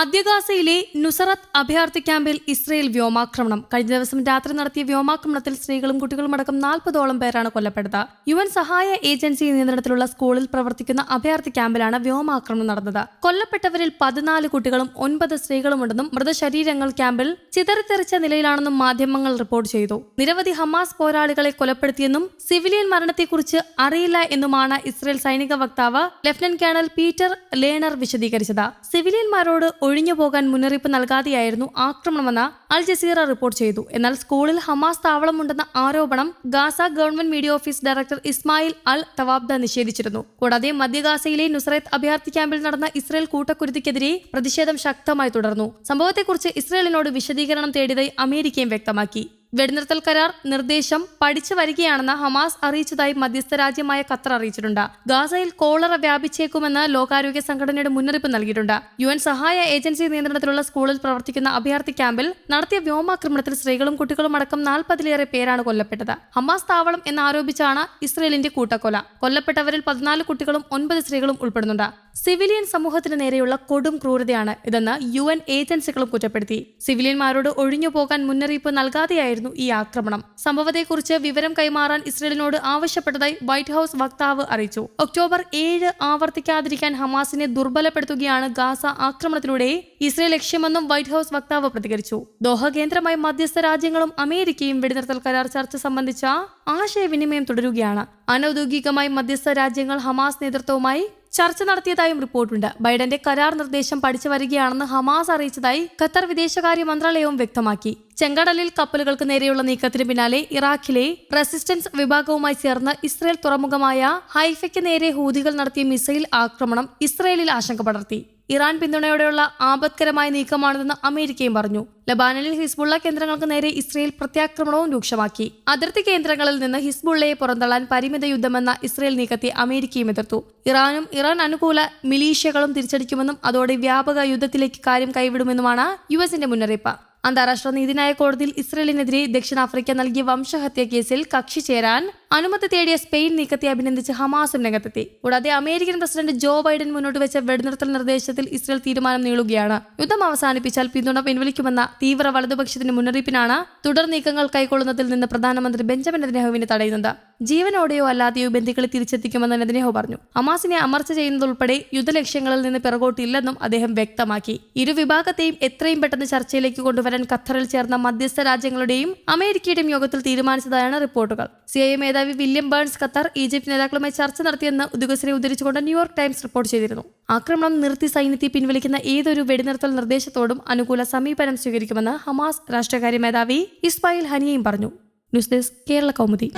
മധ്യഗാസയിലെ നുസറത്ത് അഭയാർത്ഥി ക്യാമ്പിൽ ഇസ്രയേൽ വ്യോമാക്രമണം. കഴിഞ്ഞ ദിവസം രാത്രി നടത്തിയ വ്യോമാക്രമണത്തിൽ സ്ത്രീകളും കുട്ടികളും അടക്കം നാൽപ്പതോളം പേരാണ് കൊല്ലപ്പെട്ടത്. യു എൻ സഹായ ഏജൻസി നിയന്ത്രണത്തിലുള്ള സ്കൂളിൽ പ്രവർത്തിക്കുന്ന അഭയാർത്ഥി ക്യാമ്പിലാണ് വ്യോമാക്രമണം നടന്നത്. കൊല്ലപ്പെട്ടവരിൽ പതിനാല് കുട്ടികളും ഒൻപത് സ്ത്രീകളുമുണ്ടെന്നും മൃതശരീരങ്ങൾ ക്യാമ്പിൽ ചിതറിത്തെറിച്ച നിലയിലാണെന്നും മാധ്യമങ്ങൾ റിപ്പോർട്ട് ചെയ്തു. നിരവധി ഹമാസ് പോരാളികളെ കൊലപ്പെടുത്തിയെന്നും സിവിലിയൻ മരണത്തെക്കുറിച്ച് അറിയില്ല എന്നുമാണ് ഇസ്രയേൽ സൈനിക വക്താവ് ലഫ്റ്റനന്റ് കേണൽ പീറ്റർ ലേണർ വിശദീകരിച്ചത്. സിവിലിയന്മാരോട് ഒഴിഞ്ഞു പോകാൻ മുന്നറിയിപ്പ് നൽകാതെയായിരുന്നു ആക്രമണമെന്ന് അൽ ജസീറ റിപ്പോർട്ട് ചെയ്തു. എന്നാൽ സ്കൂളിൽ ഹമാസ് താവളമുണ്ടെന്ന ആരോപണം Gaza government media office director Ismail Al Thawabta നിഷേധിച്ചിരുന്നു. കൂടാതെ മധ്യഗാസയിലെ നുസറത്ത് അഭയാർത്ഥി ക്യാമ്പിൽ നടന്ന ഇസ്രയേൽ കൂട്ടക്കുരുതിക്കെതിരെ പ്രതിഷേധം ശക്തമായി തുടർന്നു. സംഭവത്തെക്കുറിച്ച് ഇസ്രയേലിനോട് വിശദീകരണം തേടിയതായി അമേരിക്കയും വ്യക്തമാക്കി. വെടിനിർത്തൽ കരാർ നിർദ്ദേശം പഠിച്ചു വരികയാണെന്ന് ഹമാസ് അറിയിച്ചതായി മധ്യസ്ഥ രാജ്യമായ ഖത്തർ അറിയിച്ചിട്ടുണ്ട്. ഗാസയിൽ കോളറ വ്യാപിച്ചേക്കുമെന്ന് ലോകാരോഗ്യ സംഘടനയുടെ മുന്നറിയിപ്പ് നൽകിയിട്ടുണ്ട്. യു എൻ സഹായ ഏജൻസി നിയന്ത്രണത്തിലുള്ള സ്കൂളിൽ പ്രവർത്തിക്കുന്ന അഭയാർത്ഥി ക്യാമ്പിൽ നടത്തിയ വ്യോമാക്രമണത്തിൽ സ്ത്രീകളും കുട്ടികളും അടക്കം നാൽപ്പതിലേറെ പേരാണ് കൊല്ലപ്പെട്ടത്. ഹമാസ് താവളം എന്നാരോപിച്ചാണ് ഇസ്രയേലിന്റെ കൂട്ടക്കൊല. കൊല്ലപ്പെട്ടവരിൽ പതിനാല് കുട്ടികളും ഒൻപത് സ്ത്രീകളും ഉൾപ്പെടുന്നുണ്ട്. സിവിലിയൻ സമൂഹത്തിന് നേരെയുള്ള കൊടും ക്രൂരതയാണ് ഇതെന്ന് യു എൻ ഏജൻസികളും കുറ്റപ്പെടുത്തി. സിവിലിയന്മാരോട് ഒഴിഞ്ഞു പോകാൻ മുന്നറിയിപ്പ് നൽകാതെയായിരുന്നു ഈ ആക്രമണം. സംഭവത്തെക്കുറിച്ച് വിവരം കൈമാറാൻ ഇസ്രയേലിനോട് ആവശ്യപ്പെട്ടതായി വൈറ്റ് ഹൌസ് വക്താവ് അറിയിച്ചു. ഒക്ടോബർ ഏഴ് ആവർത്തിക്കാതിരിക്കാൻ ഹമാസിനെ ദുർബലപ്പെടുത്തുകയാണ് ഗാസ ആക്രമണത്തിലൂടെ ഇസ്രയേൽ ലക്ഷ്യമെന്നും വൈറ്റ് ഹൌസ് വക്താവ് പ്രതികരിച്ചു. ദോഹ കേന്ദ്രമായി മധ്യസ്ഥ രാജ്യങ്ങളും അമേരിക്കയും വെടിനിർത്തൽ കരാർ ചർച്ച സംബന്ധിച്ച ആശയവിനിമയം തുടരുകയാണ്. അനൌദ്യോഗികമായി മധ്യസ്ഥ രാജ്യങ്ങൾ ഹമാസ് നേതൃത്വവുമായി ചർച്ച നടത്തിയതായും റിപ്പോർട്ടുണ്ട്. ബൈഡന്റെ കരാർ നിർദ്ദേശം പഠിച്ചു വരികയാണെന്ന് ഹമാസ് അറിയിച്ചതായി ഖത്തർ വിദേശകാര്യ മന്ത്രാലയവും വ്യക്തമാക്കി. ചെങ്കടലിൽ കപ്പലുകൾക്ക് നേരെയുള്ള നീക്കത്തിന് പിന്നാലെ ഇറാഖിലെ റെസിസ്റ്റൻസ് വിഭാഗവുമായി ചേർന്ന് ഇസ്രയേൽ തുറമുഖമായ ഹൈഫയ്ക്ക് നേരെ ഹൂതികൾ നടത്തിയ മിസൈൽ ആക്രമണം ഇസ്രയേലിൽ ആശങ്ക പടർത്തി. ഇറാൻ പിന്തുണയോടെയുള്ള ആപത്കരമായ നീക്കമാണിതെന്ന് അമേരിക്കയും പറഞ്ഞു. ലബാനിൽ ഹിസ്ബുള്ള കേന്ദ്രങ്ങൾക്ക് നേരെ ഇസ്രയേൽ പ്രത്യാക്രമണവും രൂക്ഷമാക്കി. അതിർത്തി കേന്ദ്രങ്ങളിൽ നിന്ന് ഹിസ്ബുള്ളയെ പുറന്തള്ളാൻ പരിമിത യുദ്ധമെന്ന ഇസ്രയേൽ നീക്കത്തെ അമേരിക്കയും എതിർത്തു. ഇറാനും ഇറാൻ അനുകൂല മിലീഷ്യകളും തിരിച്ചടിക്കുമെന്നും അതോടെ വ്യാപക യുദ്ധത്തിലേക്ക് കാര്യം കൈവിടുമെന്നുമാണ് യു എസിന്റെ മുന്നറിയിപ്പ്. അന്താരാഷ്ട്ര നീതിന്യായ കോടതിയിൽ ഇസ്രയേലിനെതിരെ ദക്ഷിണാഫ്രിക്ക നൽകിയ വംശഹത്യ കേസിൽ കക്ഷി ചേരാൻ അനുമതി തേടിയ സ്പെയിൻ നീക്കത്തെ അഭിനന്ദിച്ച് ഹമാസും രംഗത്തെത്തി. കൂടാതെ അമേരിക്കൻ പ്രസിഡന്റ് ജോ ബൈഡൻ മുന്നോട്ട് വെച്ച വെടിനിർത്തൽ നിർദ്ദേശത്തിൽ ഇസ്രയേൽ തീരുമാനം നീളുകയാണ്. യുദ്ധം അവസാനിപ്പിച്ചാൽ പിന്തുണ പിൻവലിക്കുമെന്ന തീവ്ര വലതുപക്ഷത്തിന്റെ മുന്നറിയിപ്പിനാണ് തുടർ നീക്കങ്ങൾ കൈക്കൊള്ളുന്നതിൽ നിന്ന് പ്രധാനമന്ത്രി ബെഞ്ചമിൻ നെതന്യാഹുവിനെ തടയുന്നത്. ജീവനോടെയോ അല്ലാതെയോ ബന്ധുക്കളെ തിരിച്ചെത്തിക്കുമെന്ന് നെതന്യാഹു പറഞ്ഞു. ഹമാസിനെ അമർച്ച ചെയ്യുന്നതുൾപ്പെടെ യുദ്ധലക്ഷ്യങ്ങളിൽ നിന്ന് പിറകോട്ടില്ലെന്നും അദ്ദേഹം വ്യക്തമാക്കി. ഇരു വിഭാഗത്തെയും എത്രയും പെട്ടെന്ന് ചർച്ചയിലേക്ക് കൊണ്ടുവരാൻ ഖത്തറിൽ ചേർന്ന മധ്യസ്ഥ രാജ്യങ്ങളുടെയും അമേരിക്കയുടെയും യോഗത്തിൽ തീരുമാനിച്ചതായാണ് റിപ്പോർട്ടുകൾ. സി ഐ മേധാവി വില്യം ബേൺസ് ഖത്തർ ഈജിപ്ത് നേതാക്കളുമായി ചർച്ച നടത്തിയെന്ന് ഉദ്യോഗസ്ഥരെ ഉദ്ധരിച്ചുകൊണ്ട് ന്യൂയോർക്ക് ടൈംസ് റിപ്പോർട്ട് ചെയ്തിരുന്നു. ആക്രമണം നിർത്തി സൈന്യത്തെ പിൻവലിക്കുന്ന ഏതൊരു വെടിനിർത്തൽ നിർദ്ദേശത്തോടും അനുകൂല സമീപനം സ്വീകരിക്കുമെന്ന് ഹമാസ് രാഷ്ട്രീയകാര്യ മേധാവി ഇസ്മായിൽ ഹനിയയും പറഞ്ഞു. News desk Kerala Kaumudi.